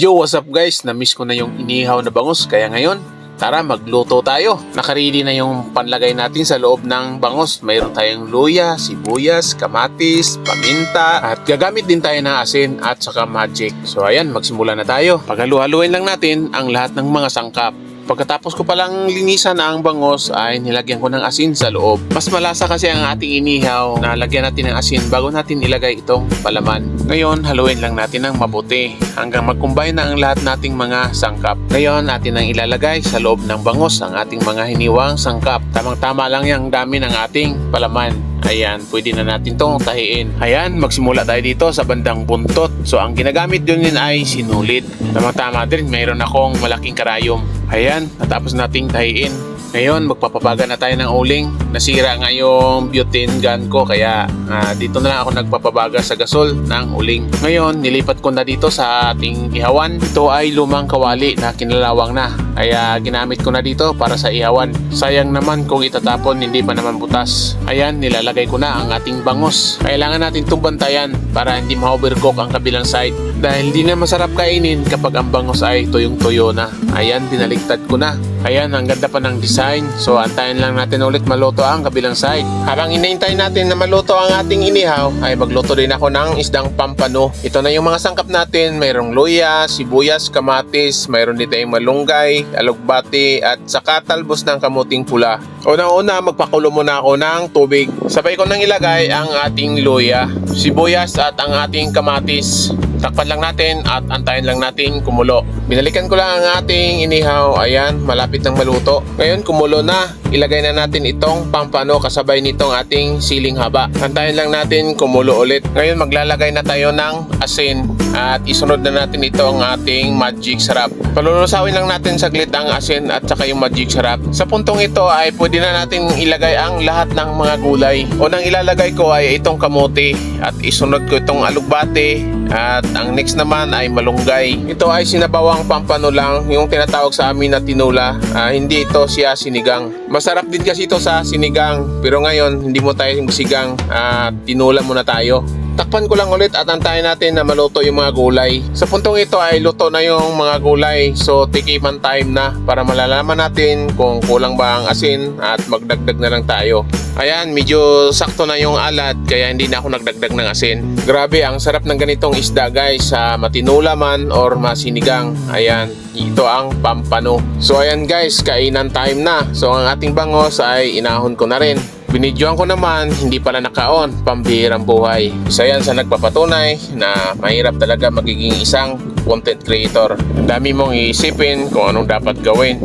Yo, what's up guys? Na-miss ko na yung inihaw na bangus kaya ngayon, tara magluto tayo. Nakaredy na yung panlagay natin sa loob ng bangus. Mayroon tayong luya, sibuyas, kamatis, paminta, at gagamit din tayo ng asin at saka magic. So ayan, magsimula na tayo. Paghalu-haluin lang natin ang lahat ng mga sangkap. Pagkatapos ko palang linisan ang bangos ay nilagyan ko ng asin sa loob. Mas malasa kasi ang ating inihaw na lagyan natin ng asin bago natin ilagay itong palaman. Ngayon, haluin lang natin ng mabuti hanggang mag-combine na ang lahat nating mga sangkap. Ngayon, natin ang ilalagay sa loob ng bangos ang ating mga hiniwang sangkap. Tamang-tama lang yung dami ng ating palaman. Ayan, pwede na natin tong tahiin. Ayan, magsimula tayo dito sa bandang buntot. So, ang ginagamit dun din ay sinulit. Tamang-tama din, mayroon akong malaking karayom. Ayan, natapos nating tahiin. Ngayon, magpapabaga na tayo ng uling. Nasira nga yung butane gun ko, kaya ah, dito na lang ako nagpapabaga sa gasol ng uling. Ngayon, nilipat ko na dito sa ating ihawan. Ito ay lumang kawali na kinalawang na. Kaya ginamit ko na dito para sa ihawan. Sayang naman kung itatapon, hindi pa naman butas. Ayan, nilalagay ko na ang ating bangos. Kailangan natin itong bantayan para hindi ma-overcook ang kabilang side. Dahil hindi na masarap kainin kapag ang bangos ay tuyong-tuyo na. Ayan, binaligtad ko na. Ayan, ang ganda pa ng design. So, antayin lang natin ulit maluto ang kabilang side. Habang inaintay natin na maluto ang ating inihaw, ay magluto din ako ng isdang pampano. Ito na yung mga sangkap natin. Mayroong luya, sibuyas, kamatis, mayroon din tayong malunggay, alugbati, at saka talbos ng kamuting pula. Unang-una, magpakulo muna ako ng tubig. Sabay ko nang ilagay ang ating luya, sibuyas at ang ating kamatis. Takpan lang natin at antayin lang natin kumulo. Binalikan ko lang ang ating inihaw. Ayan, malapit ng maluto. Ngayon, kumulo na. Ilagay na natin itong pampano kasabay nitong ating siling haba. Antayin lang natin kumulo ulit. Ngayon, maglalagay na tayo ng asin at isunod na natin ito ang ating magic sarap. Palulusawin lang natin saglit ang asin at saka yung magic sarap. Sa puntong ito ay pwede na natin ilagay ang lahat ng mga gulay. Unang ilalagay ko ay itong kamote at isunod ko itong alugbate at ang next naman ay malunggay. Ito ay sinabawang pampano lang, yung tinatawag sa amin na tinula. Ah, hindi ito siya sinigang. Masarap din kasi ito sa sinigang. Pero ngayon, hindi mo tayo sigang. at tinula muna tayo. Takpan ko lang ulit at antayin natin na maluto yung mga gulay. Sa puntong ito ay luto na yung mga gulay. So tikiman time na para malalaman natin kung kulang ba ang asin at magdagdag na lang tayo. Ayan, medyo sakto na yung alat kaya hindi na ako nagdagdag ng asin. Grabe, ang sarap ng ganitong isda guys sa matinula man or masinigang. Ayan, ito ang pampano. So ayan guys, kainan time na. So ang ating bangos ay inahon ko na rin. Binidyoan ko naman, hindi pala nakaon, pambihirang buhay. Isa yan sa nagpapatunay na mahirap talaga magiging isang content creator. Dami mong iisipin kung anong dapat gawin.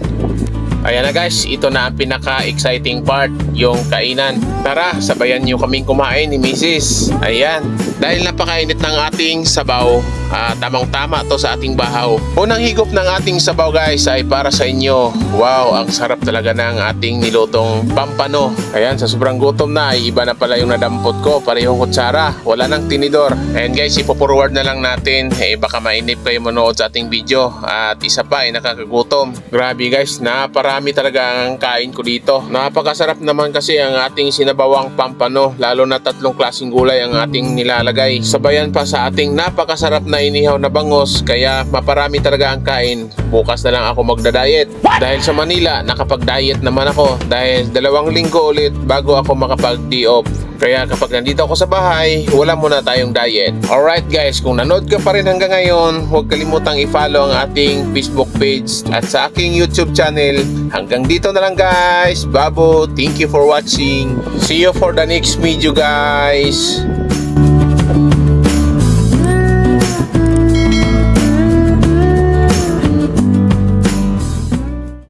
Ayan na guys, ito na ang pinaka-exciting part, yung kainan. Tara, sabayan nyo kaming kumain ni Mrs. Ayan, dahil napakainit ng ating sabaw, ah, tamang-tama to sa ating bahaw. Unang higop ng ating sabaw guys ay para sa inyo. Wow, ang sarap talaga ng ating nilutong pampano. Ayan, sa sobrang gutom na ay iba na pala yung nadampot ko, parehong kutsara, wala nang tinidor. And guys, ipo-forward na lang natin, eh baka mainip kayo manood sa ating video. At isa pa ay nakakagutom. Grabe guys, naparami talaga ang kain ko dito. Napakasarap naman kasi ang ating sinabawang pampano, lalo na tatlong klaseng gulay ang ating nilalagay. Sabayan pa sa ating napakasarap na inihaw na bangos, kaya maparami talaga ang kain. Bukas na lang ako magda-diet. Dahil sa Manila, nakapag-diet naman ako dahil dalawang linggo ulit bago ako makapag-day off. Kaya kapag nandito ako sa bahay, wala muna tayong diet. Alright guys, kung nanood ka pa rin hanggang ngayon, huwag kalimutang i-follow ang ating Facebook page at sa aking YouTube channel. Hanggang dito na lang guys. Babo, thank you for watching. See you for the next video guys.